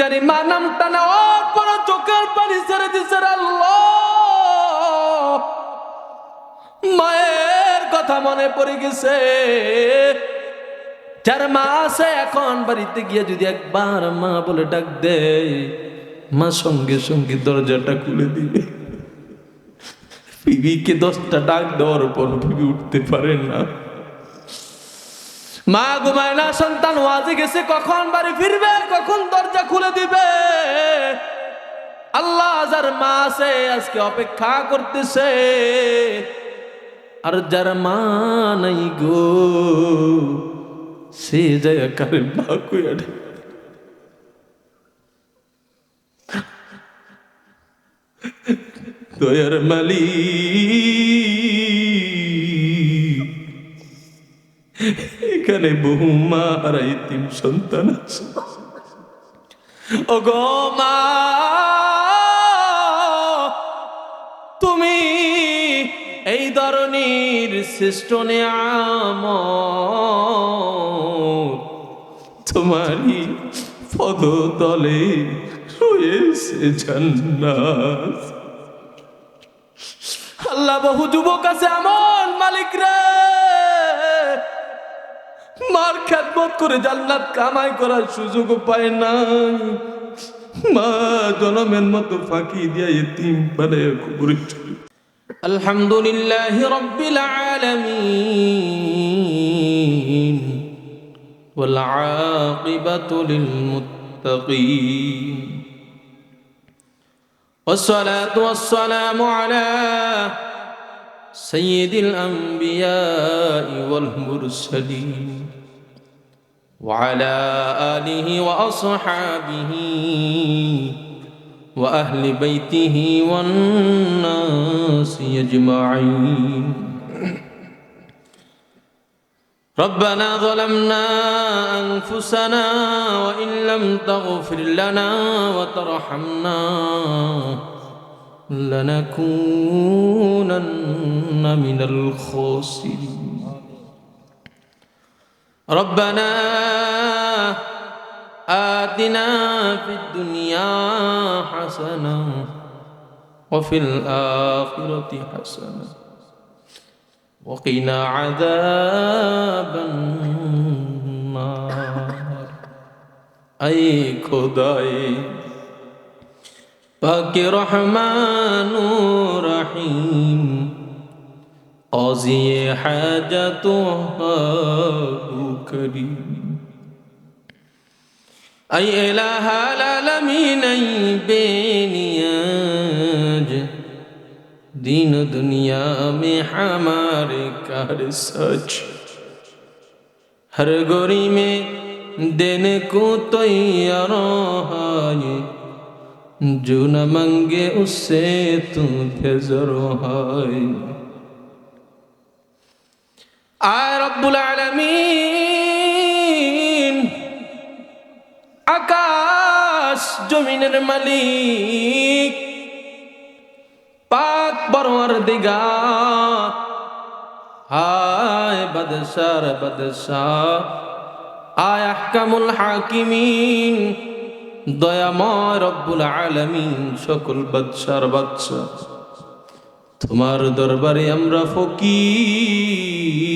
জানি মা নামটা নেওয়ার পর চোখের পানি ছেড়ে দিছে মায়ের কথা মনে পড়ে গেছে। যার মা আছে এখন বাড়িতে গিয়ে যদি একবার মা বলে ডাক দেয়, মা সঙ্গে সঙ্গে দরজাটা খুলে দিবে। বিবিকে দশটা ডাক দেওয়ার পর বিবি উঠতে পারে না। মা ঘুমায় না, সন্তান ওয়াজে গেছে, কখন বাড়ি ফিরবে, কখন দরজা খুলে দিবে? আল্লাহ যার মা আছে, আজকে অপেক্ষা করতেছে। আর যার মা নাই গো, সে যায় কারে মা। দয়ার মালিক। এখানে বহু মা আর তিন সন্তান আছে। ও গো মা, তুমি এই ধরনের শ্রেষ্ঠ নিয়াম তোমারই পদতলে রয়েছে জান্নাত। আল্লাহ, বহু যুবক আছে, এমন মালিক রে মার খেদমত করে জান্নাত কামাই করার সুযোগ পায় না মা জনমের মতো ফাঁকি দিয়ে এতিম বানায় কবরে চলে الحمد لله رب العالمين والعاقبة للمتقين والصلاة والسلام على سيد الأنبياء والمرسلين وعلى آله وأصحابه وأهل بيته والناس أجمعين. ربنا ظلمنا أنفسنا وإن لم تغفر لنا وترحمنا لنكونن من الخاسرين. ربنا آتنا في الدنيا حسنة وفي الآخرة حسنة وقنا عذاب النار. أي خداي پاک رحمن رحيم قاضي حاجتها أكري أي إله العالمين بنياج دین دنیا میں ہمارے کار سچ ہر گوری میں دین کو تیار ہے جو نہ منگے اس سے تو بے ضرور ہے আয় রব্বুল আলামিন। আকাশ জমিনের মালিক, পাক বরওয়ার দিগা হায় বাদশার বাদশাহ, আয় আহকামুল হাকিমিন। দয়াময় রব্বুল আলামিন, সকল বাদশার বাদশা তোমার দরবারে আমরা ফকির।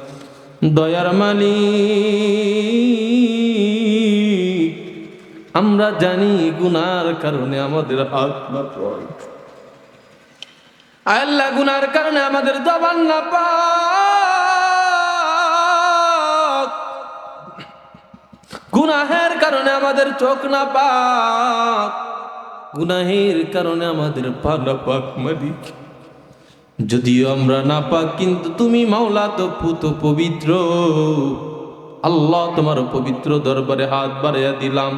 দয়ার মালি আমরা জানি গুনার কারণে আমাদের হাত আল্লাহ গুনার কারণে আমাদের জবান না পাক। গুনাহের কারণে আমাদের চোখ না পাক। গুনাহের কারণে আমাদের পা না পাক মালিক। যদিও আমরা না পাক কিন্তু তুমি মাওলা তো পুত পবিত্র। আল্লাহ তোমার পবিত্র দরবারে হাত বাড়াইয়া দিলাম।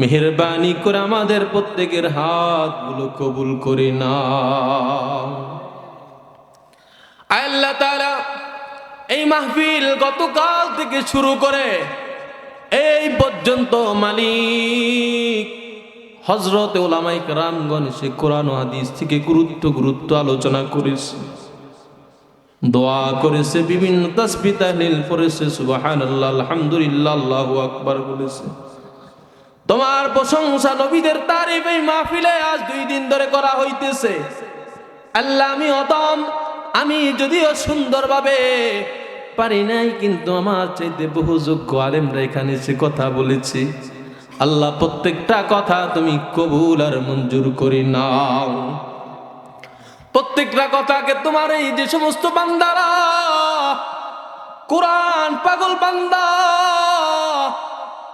মেহরবানি করে আমাদের প্রত্যেকের হাতগুলো কবুল করে না এই মাহফিল গতকাল থেকে শুরু করে এই পর্যন্ত মালিক। হজরত ওলামাই রামগণ সে কোরআন হাদিস থেকে গুরুত্ব গুরুত্ব আলোচনা করেছে। দোয়া করেছে, বিভিন্ন তসবি তাহলিল করেছে সুবাহান আল্লাহ আলহামদুলিল্লাহ, আল্লাহু আকবার বলেছে। তোমার প্রশংসা নবীদের তারিফ এই মাহফিলে আজ দুই দিন ধরে করা হইতেছে। আল্লাহ আমি অদম আমি যদিও সুন্দরভাবে পারি নাই, কিন্তু আমার চাইতে বহু যোগ্য আলেমরা এখানে এসে কথা বলেছি। আল্লাহ, প্রত্যেকটা কথা তুমি কবুল আর মঞ্জুর করে নাও। প্রত্যেকটা কথাকে তোমার এই যে সমস্ত বান্দারা, কোরআন পাগল বান্দা,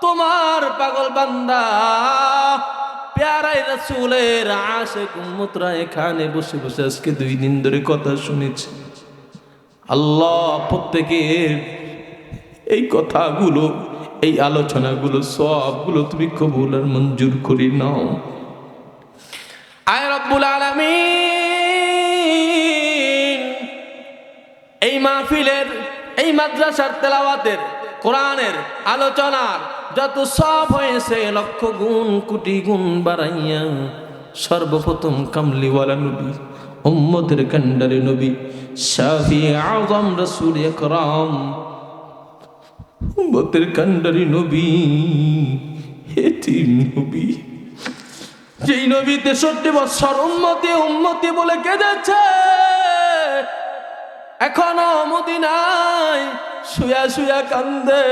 তোমার পাগল বান্দা প্যারাই রসুলের আশে কুমুতরা এখানে বসে বসে আজকে দুই দিন ধরে কথা শুনেছি। আল্লাহ, প্রত্যেকের এই কথাগুলো এই আলোচনাগুলো, সবগুলো তুমি কবুল আর মঞ্জুর করি নাও। আয় রব্বুল আলামিন। এই মাহফিলের, এই মাদ্রাসার তেলাওয়াতের, কোরআনের আলোচনার যত সব হয়েছে লক্ষ গুণ, কোটি গুণ বাড়াইয়া সর্বপ্রথম কামলিওয়ালা নবী, উম্মতের কান্ডারে নবী, শাফি আজম রসুল একরাম উম্মতের কান্ডারি নবী হেটি নবী। যেই নবী তেষট্টি বছর উন্মতি উন্মতি বলে কেঁদেছে, এখনও মদিনায় শুয়া শুয়া কান্দে।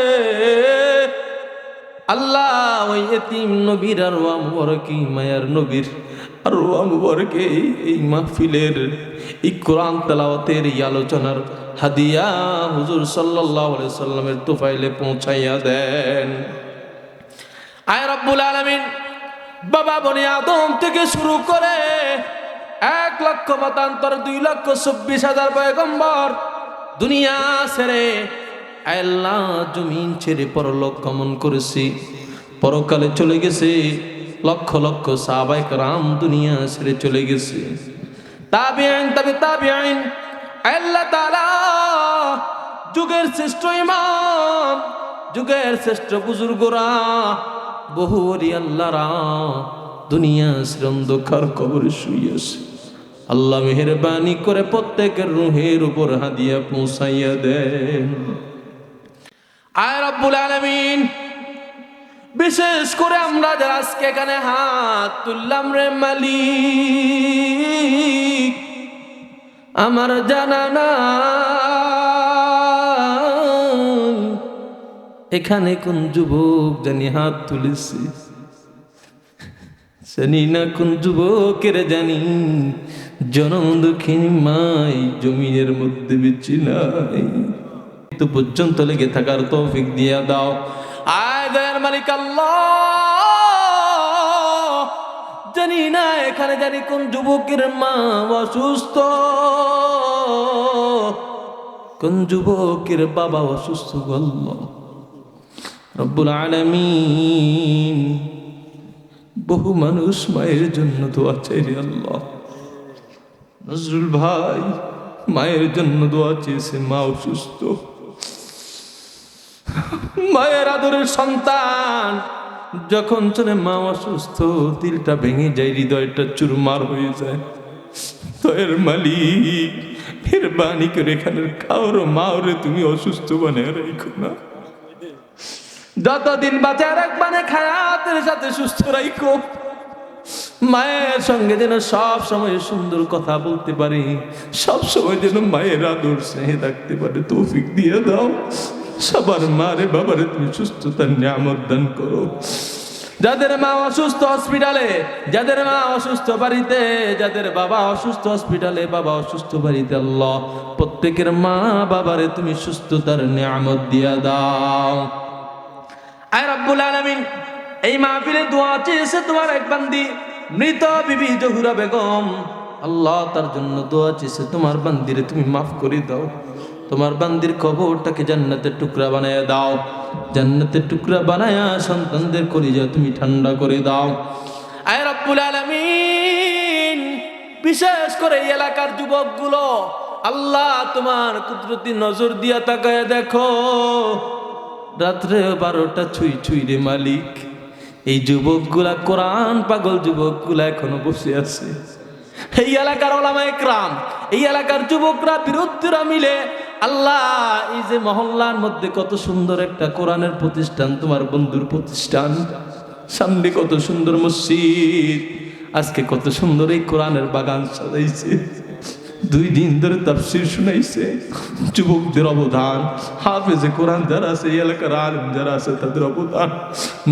আল্লাহ ওই এতিম নবীর আর মুবারকি মায়ার নবীর? আর মুবারকে এই মাহফিলের এই কোরআন তেলাওয়াতের এই আলোচনার হাদিয়া হুজুর আলাইহি সাল্লামের তুফাইলে পৌঁছাইয়া দেন। আয় রব্বুল আলামিন, বাবা বনি আদম থেকে শুরু করে এক লক্ষ মতান্তর, দুই লক্ষ চব্বিশ হাজার পয়গম্বর দুনিয়া ছেড়ে আল্লাহ জমিন ছেড়ে পরলোক গমন করেছি, পরকালে চলে গেছে। লক্ষ লক্ষ সাহাবাইক রাম দুনিয়া ছেড়ে চলে গেছে। তাবি আইন তবে তাবি আইন আল্লাহ তালা যুগের শ্রেষ্ঠ ইমাম, যুগের শ্রেষ্ঠ বুজুর্গরা, বহু আল্লাহরা দুনিয়া শ্রন্দকার কবরে শুয়েছে আল্লাহ মেহরবানি করে প্রত্যেকের রুহের উপর হাদিয়া পৌঁছাইয়া দেন। আয় রব্বুল আলামিন বিশেষ করে আমরা যারা আজকে এখানে হাত তুললাম রে মালিক, আমার জানা না এখানে কোন যুবক জানি হাত তুলেছে? জানি না কোন যুবকের জানি। জনম দক্ষিণ মাই জমিনের মধ্যে বেঁচে নাই। তো পর্যন্ত লেগে থাকার তৌফিক দিয়া দাও। আয় দয়ার মালিক আল্লাহ। জানি না এখানে জানি কোন যুবকের মা অসুস্থ। কোন যুবকের বাবা অসুস্থ গল্ল রব্বুল আলামিন, বহু মানুষ মায়ের জন্য দোয়া চাই রে আল্লাহ। নজরুল ভাই মায়ের জন্য দোয়া চেয়েছে, মা অসুস্থ। মায়ের আদরের সন্তান। যখন চলে মা অসুস্থ দিলটা ভেঙে যায়, হৃদয়টা চুরমার হয়ে যায়। দয়ের মালিক ফের বাণী করে এখানের কাউর মাওরে তুমি অসুস্থ বানিয়ে রেখো না। যতদিন বাঁচার এক মানে খায়াতের সাথে সুস্থ রাইখো। মায়ের সঙ্গে যেন সব সময় সুন্দর কথা বলতে পারি, সব সময় যেন মায়ের আদর স্নেহে থাকতে পারে, তৌফিক দিয়ে দাও। সবার মারে বাবারে তুমি সুস্থতার নিয়ামত দান করো। যাদের মা অসুস্থ হসপিটালে, যাদের মা অসুস্থ বাড়িতে, যাদের বাবা অসুস্থ হসপিটালে, বাবা অসুস্থ বাড়িতে, আল্লাহ, প্রত্যেকের মা বাবারে তুমি সুস্থতার নিয়ামত দিয়া দাও। আয় রব্বুল আলামিন, এই মাহফিলে দোয়া চেয়েছে তোমার এক বান্দি, মৃত বিবি জহুরা বেগম। আল্লাহ তার জন্য দোয়া চেয়েছে তোমার বান্দিরে, তুমি মাফ করে দাও। তোমার বান্দির কবরটাকে জান্নাতের টুকরা বানায় দাও। জান্নাতের টুকরা বানায়া সন্তানদের কলিজা তুমি ঠান্ডা করে দাও। আয় রব্বুল আলামিন, বিশেষ করে এই এলাকার যুবকগুলো, আল্লাহ তোমার কুদরতি নজর দিয়া তাকায় দেখো। রাত্রে বারোটা ছুঁই ছুঁই রে মালিক। এই যুবকগুলা, কোরআন পাগল যুবকগুলা এখনও বসে আছে। এই এলাকার ওলামা একরাম এই এলাকার যুবকরা বিরোধীরা মিলে আল্লাহ, এই যে মহল্লার মধ্যে কত সুন্দর একটা কোরআনের প্রতিষ্ঠান, তোমার বন্ধুর প্রতিষ্ঠান। সামনে কত সুন্দর মসজিদ, আজকে কত সুন্দর এই কোরআনের বাগান সাজাইছে। দুই দিন ধরে তাফসির শুনাইছে, যুবকদের অবদান, হাফেজে কোরআন যারা আছে এলাকার আলেম যারা আছে, তাদের অবদান।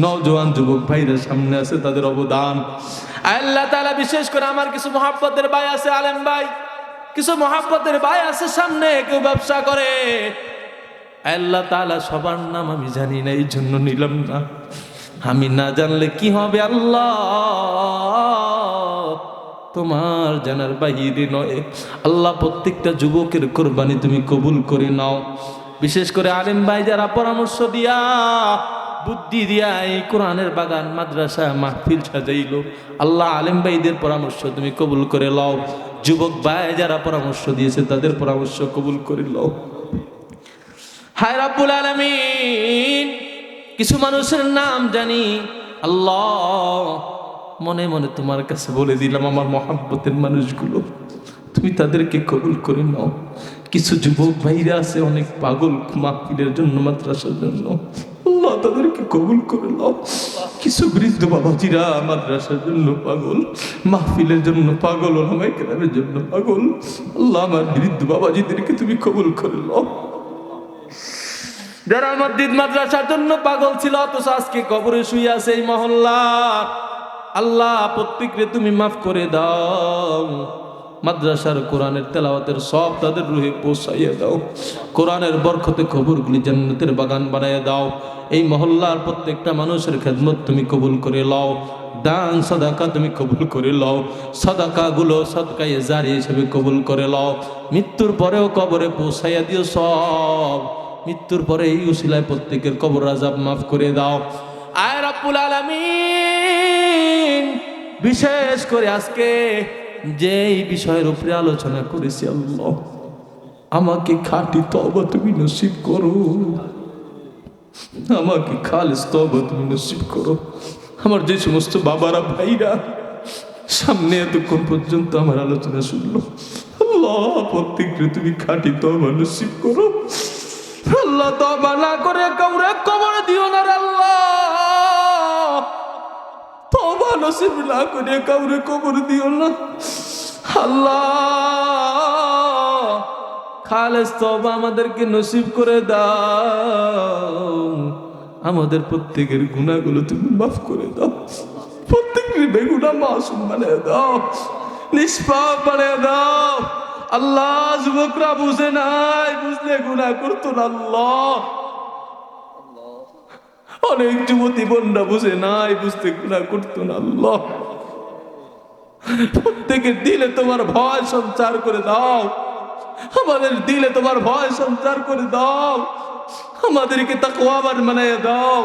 নওজোয়ান যুবক ভাইরা সামনে আছে, তাদের অবদান। আল্লাহ তাআলা বিশেষ করে আমার কিছু মহাব্বতের ভাই আছে, আলেম ভাই। কিছু মহাব্বতের ভাই আছে সামনে, কেউ ব্যবসা করে। আল্লাহ তাআলা সবার নাম আমি জানি না, এই জন্য নিলাম না। আমি না জানলে কি হবে আল্লাহ? তোমার জানার বাহিরে নয়। আল্লাহ প্রত্যেকটা যুবকের কোরবানি তুমি কবুল করে নাও। বিশেষ করে আলেম ভাই যারা পরামর্শ দিয়া, বুদ্ধি দিয়া এই কোরআনের বাগান, মাদ্রাসা, মাহফিল সাজাইল, আল্লাহ আলেম ভাইদের পরামর্শ তুমি কবুল করে লও। যুবক ভাই যারা পরামর্শ দিয়েছে, তাদের পরামর্শ কবুল করে লও হায় রাব্বুল আলামিন, কিছু মানুষের নাম জানি। আল্লাহ, মনে মনে তোমার কাছে বলে দিলাম আমার মহাব্বতের মানুষগুলো, তুমি তাদেরকে কবুল করে নাও। কিছু যুবক ভাইরা আছে অনেক পাগল মাহফিলের জন্য, মাদ্রাসার জন্য। আল্লাহ তাদেরকে কবুল করে নাও। কিছু বৃদ্ধ বাবাজিরা মাদ্রাসার জন্য পাগল, মাহফিলের জন্য পাগল ওলামাই কেরামের জন্য পাগল। আল্লাহ আমার বৃদ্ধ বাবাজিদেরকে তুমি কবুল করে নাও। যারা আমার দিদ মাদ্রাসার জন্য পাগল ছিল, অথচ আজকে কবরে শুয়ে আছে এই মহল্লা। আল্লাহ প্রত্যেকরে তুমি মাফ করে দাও। মাদ্রাসার কোরআনের তেলাওয়াতের সব তাদের রুহে পৌঁছাইয়া দাও। কোরআনের বরকতে খবরগুলি জান্নাতের বাগান বানাইয়া দাও। এই মহল্লার প্রত্যেকটা মানুষের খেদমত তুমি কবুল করে লও। দান, সদাকা তুমি কবুল করে লও। সদাকাগুলো সদকায়ে জারি হিসেবে কবুল করে লও। মৃত্যুর পরেও কবরে পৌঁছাইয়া দিও সব। মৃত্যুর পরে এই উসিলায় প্রত্যেকের কবর আজাব মাফ করে দাও। আয় রাব্বুল আলামিন! বিশেষ করে আজকে যে এই বিষয়ের উপরে আলোচনা করেছি আল্লাহ, আমাকে খাঁটি তবা তুমি নসিব করো। আমাকে খালিস তবা তুমি নসিব করো। আমার যে সমস্ত বাবারা, ভাইরা, সামনে এতক্ষণ পর্যন্ত আমার আলোচনা শুনলো। আল্লাহ প্রত্যেককে তুমি খাঁটি তবা নসিব করো। আল্লাহ তবা না করে কাউরে কবর দিও না আল্লাহ। নসিব না করে কাউরে কবর দিও না। আল্লাহ, খালেস তবা আমাদেরকে নসিব করে দাও। আমাদের প্রত্যেকের গুণাগুলো তুমি মাফ করে দাও। প্রত্যেকের বেগুনা মাসুম বানিয়ে দাও। নিষ্পাপ বানিয়ে দাও। আল্লাহ, যুবকরা বুঝে নাই, বুঝলে গুণা করতো না আল্লাহ। অনেক যুবতী বোনরা বুঝে নাই, বুঝতে গুণা করতো না, আল্লাহ। প্রত্যেকের দিলে তোমার ভয় সঞ্চার করে দাও। আমাদের দিলে তোমার ভয় সঞ্চার করে দাও। আমাদেরকে তাকওয়াবান বানিয়ে দাও।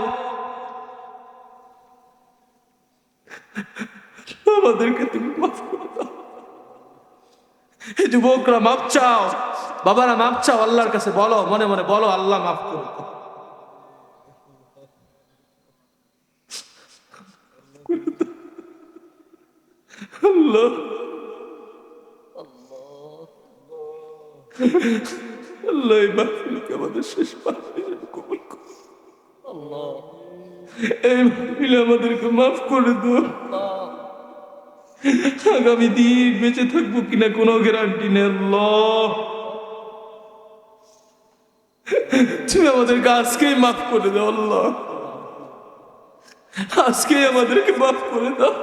আমাদেরকে তুমি মাফ করে যুবকরা মাপ চাও, বাবারা মাপ চাও, আল্লাহর কাছে বলো, মনে মনে বলো, আল্লাহ মাফ করে দাও আল্লাহ আল্লাহ এই মাহফিলকে আমাদের শেষ মাহফিল কবুল করো এই মাহফিল আমাদেরকে মাফ করে দাও আগামী দিন বেঁচে থাকব কিনা কোনো গ্যারান্টি নেই আল্লাহ। তুমি আমাদেরকে আজকেই মাফ করে দাও আল্লাহ। আজকেই আমাদেরকে মাফ করে দাও।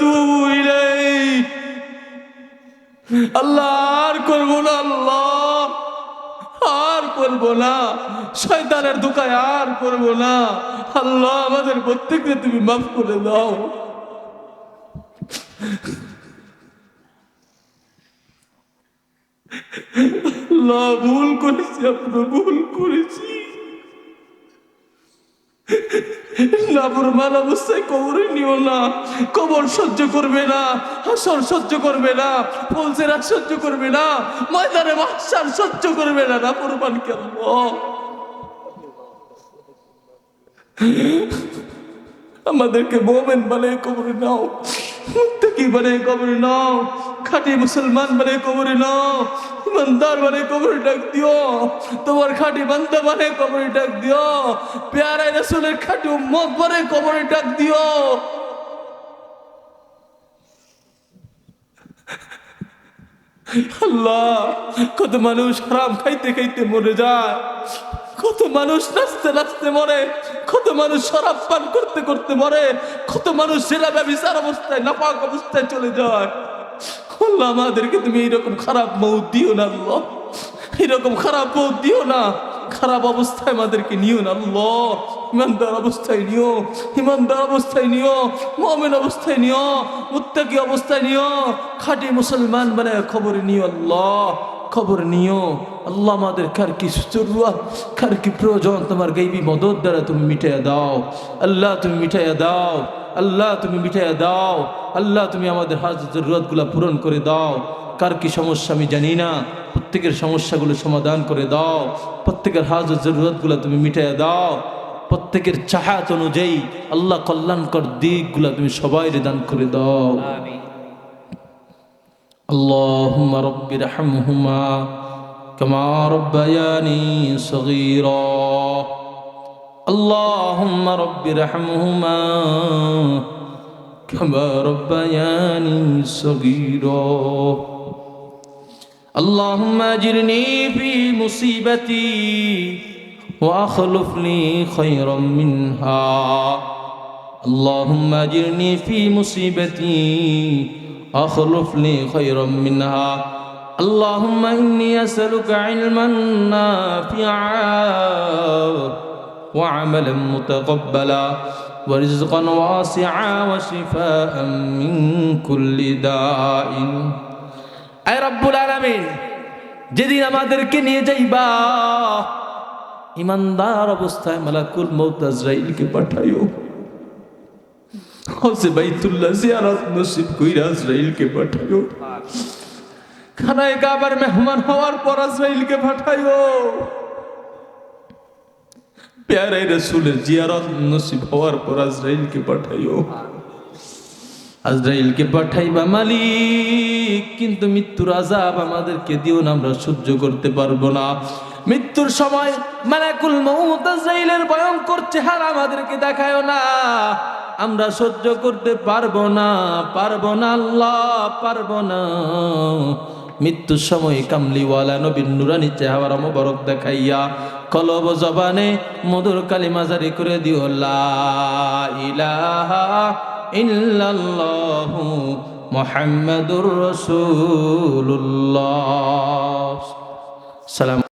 তুবু ইলাইক। আল্লাহ আর করব না আল্লাহ, আর করব না। শয়তানের দোকায় আর করব না। আল্লাহ আমাদের প্রত্যেককে তুমি মাফ করে দাও। ভুল করেছি, আমরা ভুল করেছি। নাফরমান অবস্থায় কবরে নিও না। কবর সহ্য করবে না, হাসর সহ্য করবে না, ফুলসেরা সহ্য করবে না, ময়দানে মাসার সহ্য করবে না নাফরমান কেন আমাদেরকে বোমেন বলে কবরে নাও। মুত্তাকি বানিয়ে কবরে নাও, খাঁটি মুসলমান বানিয়ে কবরে নাও, ইমানদার বানিয়ে কবরে ডাক দিও, তোমার খাঁটি বান্দা বানিয়ে কবরে ডাক দিও পেয়ারাই রসুলের খাঁটি উম্মত বানিয়ে কবরে ডাক দিও। আল্লাহ, কত মানুষ হারাম খাইতে খাইতে মরে যায়, কত মানুষ নাচতে নাচতে মরে, কত মানুষ শরাব পান করতে করতে মরে কত মানুষ জেলা ব্যবসার অবস্থায়, নাপাক অবস্থায় চলে যায়। আল্লাহ আমাদেরকে তুমি এইরকম খারাপ মৌত দিও না এইরকম খারাপ মৌত দিও না। খারাপ অবস্থায় আমাদেরকে নিও না, আল্লাহ। ইমানদার অবস্থায় নিও, ইমানদার অবস্থায় নিও, মমেন অবস্থায় নিও, মুত্তাকি অবস্থায় নিও। খাঁটি মুসলমান মানে খবর নিও, আল্লাহ। খবর নিও। আল্লাহ আমাদের কার কি জরুরত কার কি প্রয়োজন, তোমার গাইবি মদত দ্বারা তুমি মিটাইয়া দাও। আল্লাহ তুমি মিটাইয়া দাও। আল্লাহ তুমি মিটাইয়া দাও আল্লাহ তুমি আমাদের হাজ জরুরতগুলো পূরণ করে দাও কার কি সমস্যা আমি জানি না প্রত্যেকের সমস্যাগুলো সমাধান করে দাও প্রত্যেকের হাজ জরুরতগুলো তুমি মিটাইয়া দাও প্রত্যেকের চাহাত অনুযায়ী আল্লাহ কল্যাণকর দিকগুলো তুমি সবাই দান করে দাও اللهم رب ارحمهما كما ربياني صغيرا اللهم رب ارحمهما كما ربياني صغيرا. اللهم اجرني في مصيبتي واخلف لي خيرا منها. اللهم اجرني في مصيبتي اخلف لي خيرا منها. اللهم اني اسالك علما نافعا وعملا متقبلا ورزقا واسعا وشفاء من كل داء اي رب العالمين যেদিন আমাদেরকে নিয়ে যাইবা ইমানদার অবস্থায় মালাকুল মৌত আজরাইলকে পাঠাইও হসে বাইতুল্লাহ জিয়ারত নসিব কইরা আজরাইলকে পাঠাইও খানায় কাবার মেহমান হওয়ার পর আজরাইলকে পাঠাইও প্যারাই রসুলের জিয়ারত নসিব হওয়ার পর আজরাইলকে পাঠাইও। আজরাইলকে পাঠাইবা মালিক, কিন্তু মৃত্যুর আজাব আমাদেরকে দিও না, আমরা সহ্য করতে পারব না। মৃত্যুর সময় মালাকুল মৌত আজরাইলের ভয়ঙ্কর চেহারা আমাদেরকে দেখায় না। আমরা সহ্য করতে পারব না পারব না আল্লাহ, পারব না। মৃত্যুর সময় কামলিওয়ালা নবীন নুরানি চেহারা মোবারক দেখাইয়া কলব জবানে মধুর কালিমা জারি করে দিও ইলাহা রাসূলুল্লাহ। সালাম